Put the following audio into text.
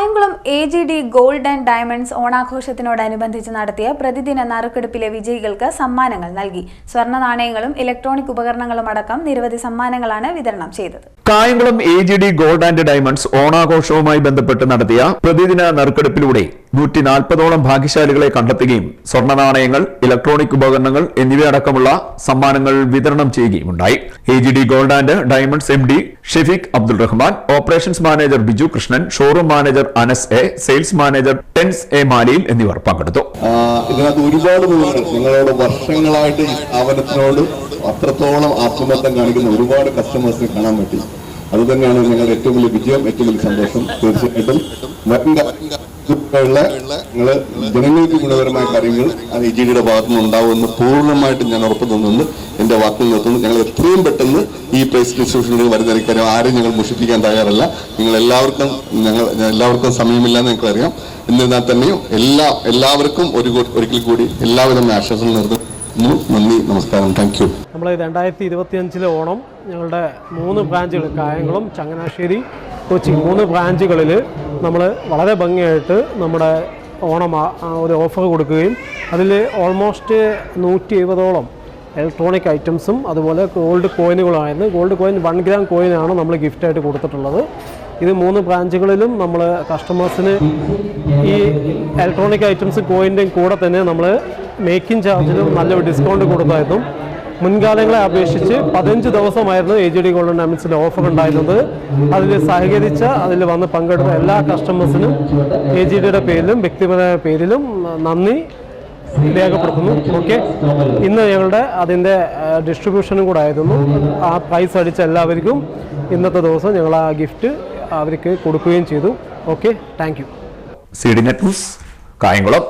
Kayamkulam A G D gold and diamonds ഓണാഘോഷത്തിനോടനുബന്ധിച്ച് നടത്തിയ പ്രതിദിന നറുക്കെടുപ്പിലെ വിജയികൾക്ക് സമ്മാനങ്ങൾ നൽകി. സ്വർണ നാണയങ്ങളും ഇലക്ട്രോണിക് ഉപകരണങ്ങളും അടക്കം നിരവധി സമ്മാനങ്ങളാണ് വിതരണം ചെയ്തത്. Kayamkulam A G D gold and diamonds ഓണാഘോഷവുമായി ബന്ധപ്പെട്ട് നടത്തിയ പ്രതിദിന നറുക്കെടുപ്പിലൂടെ നൂറ്റി നാൽപ്പതോളം ഭാഗ്യശാലികളെ കണ്ടെത്തുകയും സ്വർണ നാണയങ്ങൾ ഇലക്ട്രോണിക് ഉപകരണങ്ങൾ എന്നിവയടക്കമുള്ള സമ്മാനങ്ങൾ വിതരണം ചെയ്യുകയുമുണ്ടായി. A G D gold and diamonds M D Shefeeq Abdul Rahman operations manager Biju Krishnan showroom manager Anas A sales manager tense A മാലിയിൽ എന്നിവർ പങ്കെടുത്തു. ഇതിനകത്ത് ഒരുപാട് നിങ്ങളോട് വർഷങ്ങളായിട്ട് സ്ഥാപനത്തിനോട് അത്രത്തോളം ആത്മബന്ധം കാണിക്കുന്ന ഒരുപാട് കസ്റ്റമേഴ്സിനെ കാണാൻ പറ്റി. അത് തന്നെയാണ് ഞങ്ങളുടെ ഏറ്റവും വലിയ വിജയം ഏറ്റവും വലിയ സന്തോഷം. തീർച്ചയായിട്ടും. വരും നിങ്ങൾ ജനങ്ങൾക്ക് ഗുണകരമായ കാര്യങ്ങൾ ഇ ജി ഡിയുടെ ഭാഗത്തു ഉണ്ടാവുമെന്ന് പൂർണമായിട്ടും ഞാൻ ഉറപ്പ് തന്നുകൊണ്ട് എന്റെ വാക്കുകൾ നിർത്തുന്നു ഞങ്ങൾ എത്രയും പെട്ടെന്ന് ഈ പ്രൈസ് ഡിസ്ട്രിബ്യൂഷനിൽ വരുന്ന കാര്യം ആരും ഞങ്ങൾ മുഷിപ്പിക്കാൻ തയ്യാറല്ല. നിങ്ങൾ എല്ലാവർക്കും ഞങ്ങൾ എല്ലാവർക്കും സമയമില്ല എന്ന് ഞങ്ങൾക്കറിയാം. എന്നിരുന്നാൽ തന്നെയും എല്ലാ എല്ലാവർക്കും ഒരു ഒരിക്കൽ കൂടി എല്ലാവരും ആശ്വാസം നിർത്തുന്നു നന്ദി നമസ്കാരം. താങ്ക് യു നമ്മൾ രണ്ടായിരത്തി ഇരുപത്തിയഞ്ചിലെ ഓണം ഞങ്ങളുടെ മൂന്ന് ബ്രാഞ്ചുകൾ കായംകുളം ചങ്ങനാശ്ശേരി കൊച്ചി മൂന്ന് ബ്രാഞ്ചുകളിൽ നമ്മൾ വളരെ ഭംഗിയായിട്ട് നമ്മുടെ ഓണം ഒരു ഓഫർ കൊടുക്കുകയും അതിൽ ഓൾമോസ്റ്റ് നൂറ്റി എഴുപതോളം ഇലക്ട്രോണിക് ഐറ്റംസും അതുപോലെ ഗോൾഡ് കോയിനുകളായിരുന്നു ഗോൾഡ് കോയിൻ വൺ ഗ്രാം കോയിനാണ് നമ്മൾ ഗിഫ്റ്റായിട്ട് കൊടുത്തിട്ടുള്ളത്. ഇത് മൂന്ന് ബ്രാഞ്ചുകളിലും നമ്മൾ കസ്റ്റമേഴ്സിന് ഈ ഇലക്ട്രോണിക് ഐറ്റംസ് കോയിന്റെയും കൂടെ തന്നെ നമ്മൾ മേക്കിംഗ് ചാർജിലും നല്ലൊരു ഡിസ്കൗണ്ട് കൊടുത്തായിരുന്നു. മുൻകാലങ്ങളെ അപേക്ഷിച്ച് പതിനഞ്ച് ദിവസമായിരുന്നു എ ജി ഡി ഗോൾഡൻ ഡയമണ്ട്സിന്റെ ഓഫർ ഉണ്ടായിരുന്നത്. അതിൽ സഹകരിച്ച അതിൽ വന്ന് പങ്കെടുത്ത എല്ലാ കസ്റ്റമേഴ്സിനും എ ജി ഡിയുടെ പേരിലും വ്യക്തിപരമായ പേരിലും നന്ദി രേഖപ്പെടുത്തുന്നു. ഓക്കെ? ഇന്ന് ഞങ്ങളുടെ അതിന്റെ ഡിസ്ട്രിബ്യൂഷനും കൂടെ ആയിരുന്നു. ആ പ്രൈസ് അടിച്ച എല്ലാവർക്കും ഇന്നത്തെ ദിവസം ഞങ്ങൾ ആ ഗിഫ്റ്റ് അവർക്ക് കൊടുക്കുകയും ചെയ്തു. Okay? Thank you. C D net news Kayamkulam.